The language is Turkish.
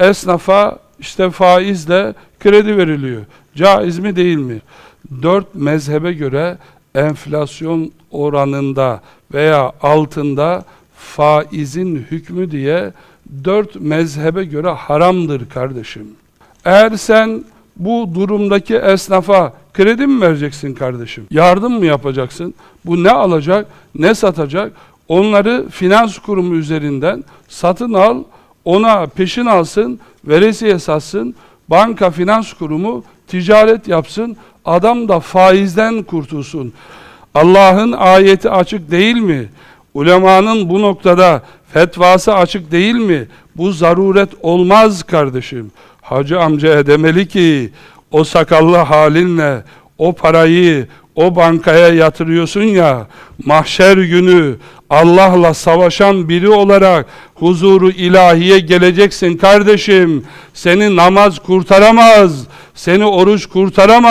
esnafa işte faizle kredi veriliyor. Caiz mi değil mi? Dört mezhebe göre enflasyon oranında veya altında faizin hükmü diye dört mezhebe göre haramdır kardeşim. Eğer sen bu durumdaki esnafa kredi mi vereceksin kardeşim? Yardım mı yapacaksın? Bu ne alacak, ne satacak? Onları finans kurumu üzerinden satın al, ona peşin alsın, veresiye satsın, banka finans kurumu ticaret yapsın, adam da faizden kurtulsun. Allah'ın ayeti açık değil mi? Ulemanın bu noktada fetvası açık değil mi? Bu zaruret olmaz kardeşim. Hacı amcaya demeli ki o sakallı halinle o parayı o bankaya yatırıyorsun ya mahşer günü Allah'la savaşan biri olarak huzuru ilahiye geleceksin kardeşim. Seni namaz kurtaramaz, seni oruç kurtaramaz.